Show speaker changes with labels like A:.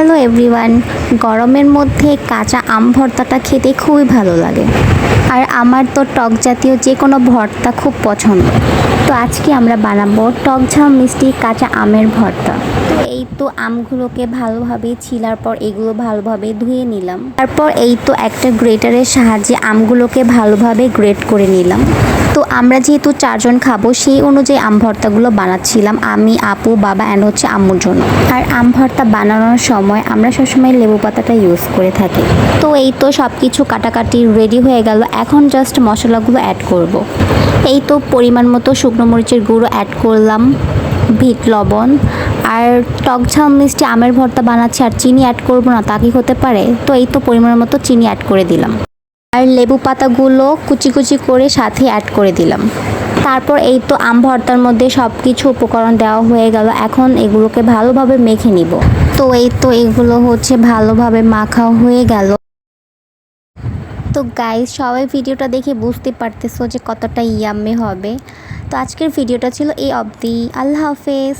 A: Hello everyone গরমের মধ্যে কাঁচা আম ভর্তাটা খেতে খুবই ভালো লাগে। আর আমার তো টক জাতীয় যে কোনো ভর্তা খুব পছন্দ। তো আজকে আমরা বানাবো টক ঝাল মিষ্টি কাঁচা আমের ভর্তা। তো এই তো আমগুলোকে ভালোভাবে ছিলার পর এগুলো ভালোভাবে ধুয়ে নিলাম। তারপর এই তো একটা গ্রেটারের সাহায্যে আমগুলোকে ভালোভাবে গ্রেট করে নিলাম। তো আমরা যেহেতু চারজন খাব, সেই অনুযায়ী আম ভর্তাগুলো বানাচ্ছিলাম। আমি, আপু, বাবা অ্যান্ড হচ্ছে আম্মুর জন্য। আর আম ভর্তা বানানোর সময় আমরা সবসময় লেবু পাতাটা ইউজ করে থাকি। তো এই তো সব কিছু কাটাকাটি রেডি হয়ে গেল। এখন জাস্ট মশলাগুলো অ্যাড করব। এই তো পরিমাণ মতো শুকনো মরিচের গুঁড়ো অ্যাড করলাম ভিট লবণ। আর টক ঝাল মিষ্টি আমের ভর্তা বানাচ্ছি আর চিনি অ্যাড করব না, তা কি হতে পারে? তো এই তো পরিমাণ মতো চিনি অ্যাড করে দিলাম। আর লেবু পাতাগুলো কুচি কুচি করে সাথে অ্যাড করে দিলাম। তারপর এই তো আম ভর্তার মধ্যে সব কিছু উপকরণ দেওয়া হয়ে গেল। এখন এগুলোকে ভালোভাবে মেখে নিব। তো এই তো এগুলো হচ্ছে ভালোভাবে মাখা হয়ে গেল। তো গাইজ সবাই ভিডিওটা দেখে বুঝতে পারতেছো যে কতটা ইয়াম্মে হবে। তো আজকের ভিডিওটা ছিল এই অবধি। আল্লাহ হাফেজ।